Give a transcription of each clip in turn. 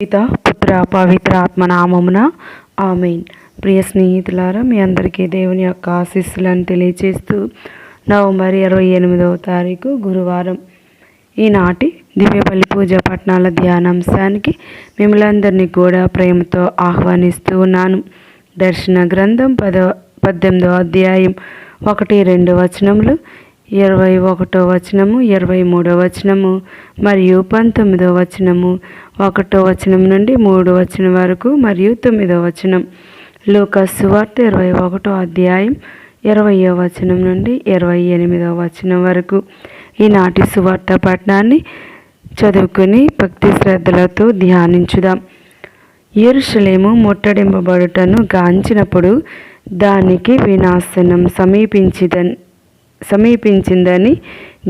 పిత పుత్ర పవిత్ర ఆత్మ నామమున ఆమెన్. ప్రియ స్నేహితులారా మీ అందరికీ దేవుని యొక్క ఆశీస్సులను తెలియచేస్తూ నవంబర్ ఇరవై ఎనిమిదవ తారీఖు గురువారం ఈనాటి దివ్యపల్లి పూజ పట్టణాల ధ్యానాంశానికి మిమ్మల్ని కూడా ప్రేమతో ఆహ్వానిస్తూ ఉన్నాను. దర్శన గ్రంథం పదవ పద్దెనిమిదవ అధ్యాయం ఒకటి రెండు వచనములు ఇరవై ఒకటో వచనము ఇరవై మూడో వచనము మరియు పంతొమ్మిదో వచనము ఒకటో వచనం నుండి మూడు వచనం వరకు మరియు తొమ్మిదో వచనం. లూకస్ సువార్త ఇరవై ఒకటో అధ్యాయం ఇరవయో వచనం నుండి ఇరవై ఎనిమిదో వచనం వరకు. ఈనాటి సువార్త పట్టణాన్ని చదువుకుని భక్తి శ్రద్ధలతో ధ్యానించుదాం. ఎరుషలేము ముట్టడింపబడుటను గాంచినప్పుడు దానికి వినాశనం సమీపించిదని సమీపించిందని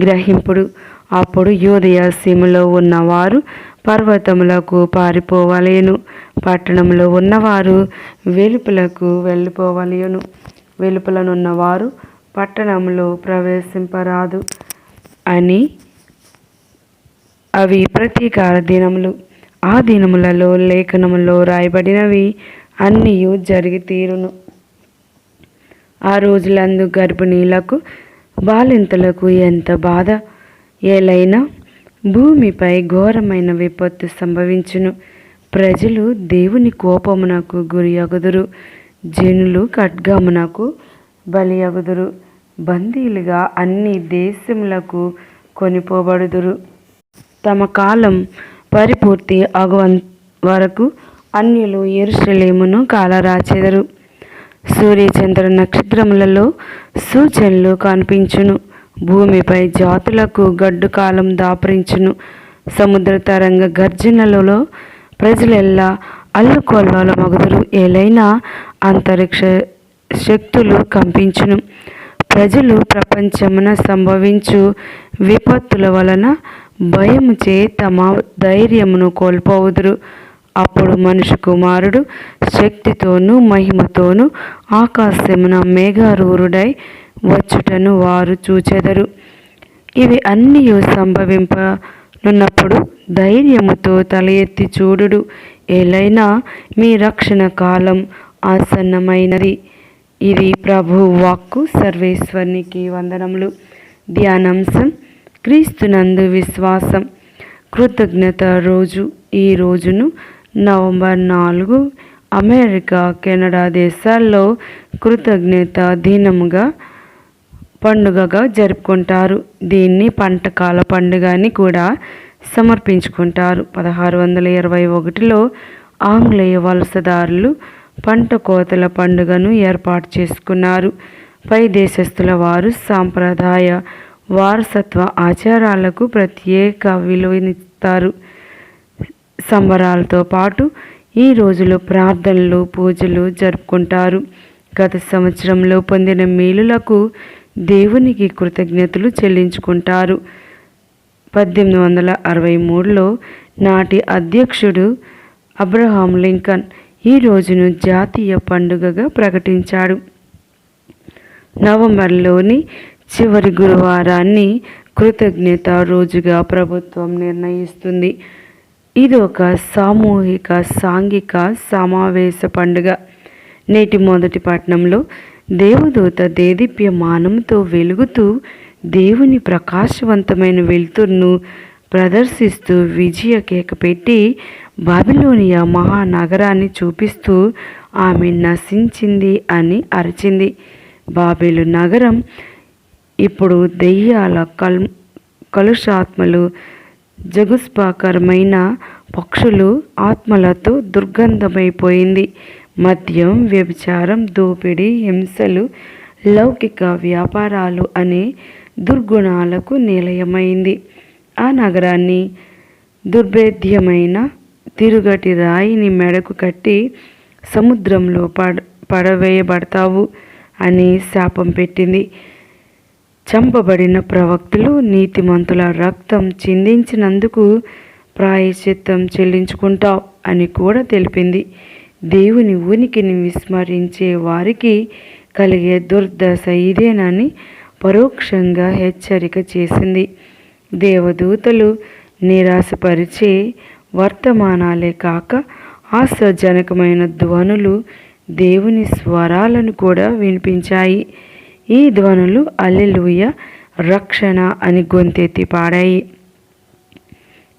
గ్రహింపుడు. అప్పుడు యూదయ సీమలో ఉన్నవారు పర్వతములకు పారిపోవలేను. పట్టణంలో ఉన్నవారు వెలుపలకు వెళ్ళిపోవలేను. వెలుపలనున్నవారు పట్టణంలో ప్రవేశింపరాదు అని అవి ప్రతీకార దినములు. ఆ దినములలో లేఖనములో రాయబడినవి అన్నీ జరిగి తీరును ఆ రోజులందు గర్భిణీలకు వాళ్ళింతలకు ఎంత బాధ? ఏలైనా భూమిపై ఘోరమైన విపత్తు సంభవించును. ప్రజలు దేవుని కోపమునకు గురి అగుదురు. జనులు ఖడ్గమునకు బలి అగుదురు. బందీలుగా అన్ని దేశములకు కొనిపోబడుదురు. తమ కాలం పరిపూర్తి అగువన్ వరకు అన్యులు ఎరుసలేమును కాలరాచెదరు. సూర్యచంద్ర నక్షత్రములలో సూచనలు కనిపించును. భూమిపై జాతులకు గడ్డు కాలం దాపరించును. సముద్ర తరంగ గర్జనలలో ప్రజలెల్లా అల్లుకొల్లాల మగుదురు ఏలైనా అంతరిక్ష శక్తులు కంపించును. ప్రజలు ప్రపంచమున సంభవించు విపత్తుల వలన భయముచే తమ ధైర్యమును కోల్పోవుదురు. అప్పుడు మనుషు కుమారుడు శక్తితోనూ మహిమతోనూ ఆకాశమున మేఘారూరుడై వచ్చుటను వారు చూచెదరు. ఇవి అన్నీ సంభవింపనున్నప్పుడు ధైర్యముతో తల ఎత్తి చూడుడు. ఏలైనా మీ రక్షణ కాలం ఆసన్నమైనది. ఇది ప్రభు వాక్కు సర్వేశ్వరునికి వందనములు. ధ్యానాంశం క్రీస్తునందు విశ్వాసం. కృతజ్ఞత రోజు ఈ రోజును నవంబర్ నాలుగు అమెరికా కెనడా దేశాల్లో కృతజ్ఞత దినముగా పండుగగా జరుపుకుంటారు. దీన్ని పంటకాల పండుగ అని కూడా సమర్పించుకుంటారు. పదహారు వందల ఇరవై ఒకటిలో ఆంగ్లేయ వలసదారులు పంట కోతల పండుగను ఏర్పాటు చేసుకున్నారు. పై దేశస్థుల వారు సాంప్రదాయ వారసత్వ ఆచారాలకు ప్రత్యేక విలువనిస్తారు. సంబరాలతో పాటు ఈ రోజులో ప్రార్థనలు పూజలు జరుపుకుంటారు. గత సంవత్సరంలో పొందిన మేలులకు దేవునికి కృతజ్ఞతలు చెల్లించుకుంటారు. పద్దెనిమిది వందల అరవై మూడులో నాటి అధ్యక్షుడు అబ్రహాం లింకన్ ఈ రోజును జాతీయ పండుగగా ప్రకటించాడు. నవంబర్లోని చివరి గురువారాన్ని కృతజ్ఞత రోజుగా ప్రభుత్వం నిర్ణయిస్తుంది. ఇది ఒక సామూహిక సాంఘిక సమావేశ పండుగ. నేటి మొదటి పట్టణంలో దేవదూత దేదీప్యమానంతో వెలుగుతూ దేవుని ప్రకాశవంతమైన వెలుతురును ప్రదర్శిస్తూ విజయ కేక పెట్టి బాబిలోనియా మహానగరాన్ని చూపిస్తూ ఆమె నశించింది అని అరిచింది. బాబేలు నగరం ఇప్పుడు దెయ్యాల కల్ కలుషాత్మలు జగుస్పాకరమైన పక్షులు ఆత్మలతో దుర్గంధమైపోయింది. మద్యం వ్యభిచారం దోపిడీ హింసలు లౌకిక వ్యాపారాలు అనే దుర్గుణాలకు నిలయమైంది. ఆ నగరాన్ని దుర్భేద్యమైన తిరుగటి రాయిని మెడకు కట్టి సముద్రంలో పడ పడవేయబడతావు అని శాపం పెట్టింది. చంపబడిన ప్రవక్తలు నీతిమంతుల రక్తం చిందించినందుకు ప్రాయశ్చిత్తం చెల్లించుకుంటావు అని కూడా తెలిపింది. దేవుని ఉనికిని విస్మరించే వారికి కలిగే దుర్దశ ఇదేనని పరోక్షంగా హెచ్చరిక చేసింది. దేవదూతలు నిరాశపరిచే వర్తమానాలే కాక ఆశాజనకమైన ధ్వనులు దేవుని స్వరాలను కూడా వినిపించాయి. ఈ ధ్వనులు అల్లెలుయ రక్షణ అని గొంతెత్తి పాడాయి.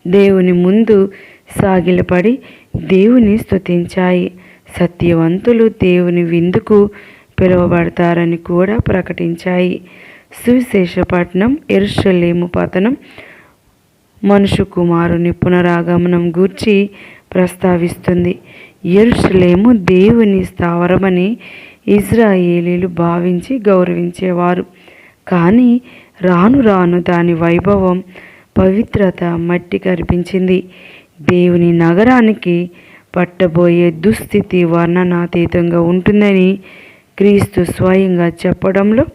దేవుని ముందు సాగిలపడి దేవుని స్తుతించాయి. సత్యవంతులు దేవుని విందుకు పిలువబడతారని కూడా ప్రకటించాయి. సువిశేషపట్నం ఎరుషలేము పతనం మనుషు కుమారుని పునరాగమనం గూర్చి ప్రస్తావిస్తుంది. ఎరుషలేము దేవుని స్థావరమని ఇజ్రాయేలీలు భావించి గౌరవించేవారు. కానీ రాను రాను దాని వైభవం పవిత్రత మట్టి కనిపించింది దేవుని నగరానికి పట్టబోయే దుస్థితి వర్ణనాతీతంగా ఉంటుందని క్రీస్తు స్వయంగా చెప్పడంలో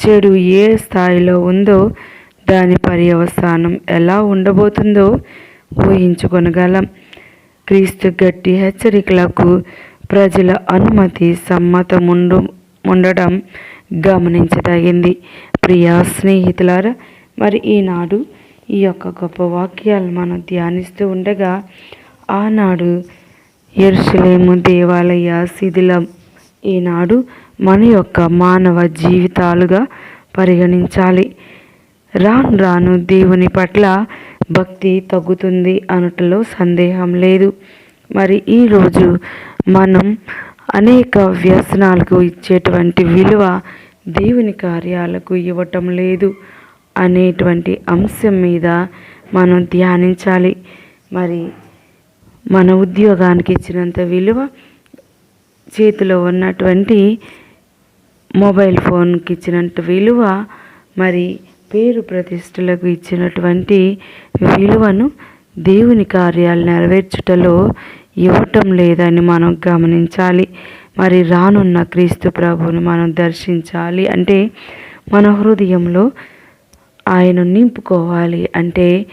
చెడు ఏ స్థాయిలో ఉందో దాని పర్యవసానం ఎలా ఉండబోతుందో ఊహించుకొనగలం. క్రీస్తు గట్టి హెచ్చరికలకు ప్రజల అనుమతి సమ్మతముండు ఉండడం గమనించదగింది. ప్రియా స్నేహితులారా మరి ఈనాడు ఈ యొక్క గొప్ప వాక్యాలు మనం ధ్యానిస్తూ ఉండగా ఆనాడు ఎరుసలేము దేవాలయ శిథిలం ఈనాడు మన యొక్క మానవ జీవితాలుగా పరిగణించాలి. రాను రాను దేవుని పట్ల భక్తి తగ్గుతుంది అనటలో సందేహం లేదు. మరి ఈరోజు మనం అనేక వ్యసనాలకు ఇచ్చేటువంటి విలువ దేవుని కార్యాలకు ఇవ్వటం లేదు అనేటువంటి అంశం మీద మనం ధ్యానించాలి. మరి మన ఉద్యోగానికి ఇచ్చినంత విలువ చేతిలో ఉన్నటువంటి మొబైల్ ఫోన్కి ఇచ్చినంత విలువ మరి పేరు ప్రతిష్టలకు ఇచ్చినటువంటి విలువను దేవుని కార్యాలు నెరవేర్చుటలో ఇవ్వటం లేదని మనం గమనించాలి. మరి రానున్న క్రీస్తు ప్రభువుని మనం దర్శించాలి. అంటే మన హృదయంలో ఆయన నింపుకోవాలి. అంటే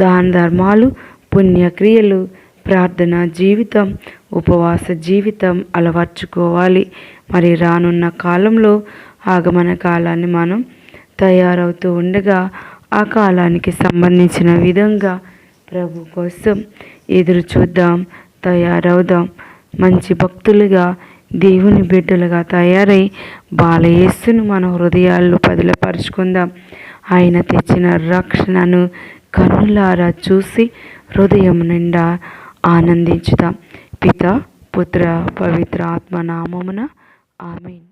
దాన ధర్మాలు పుణ్యక్రియలు ప్రార్థన జీవితం ఉపవాస జీవితం అలవర్చుకోవాలి. మరి రానున్న కాలంలో ఆగమన కాలాన్ని మనం తయారవుతూ ఉండగా ఆ కాలానికి సంబంధించిన విధంగా ప్రభు కోసం ఎదురు చూద్దాం తయారవుదాం. మంచి భక్తులుగా దేవుని బిడ్డలుగా తయారై బాలయేస్సును మన హృదయాల్లో పదిలపరుచుకుందాం. ఆయన తెచ్చిన రక్షణను కన్నులారా చూసి హృదయం నిండా ఆనందించుదాం. పిత పుత్ర పవిత్ర ఆత్మ నామమున ఆమెన్.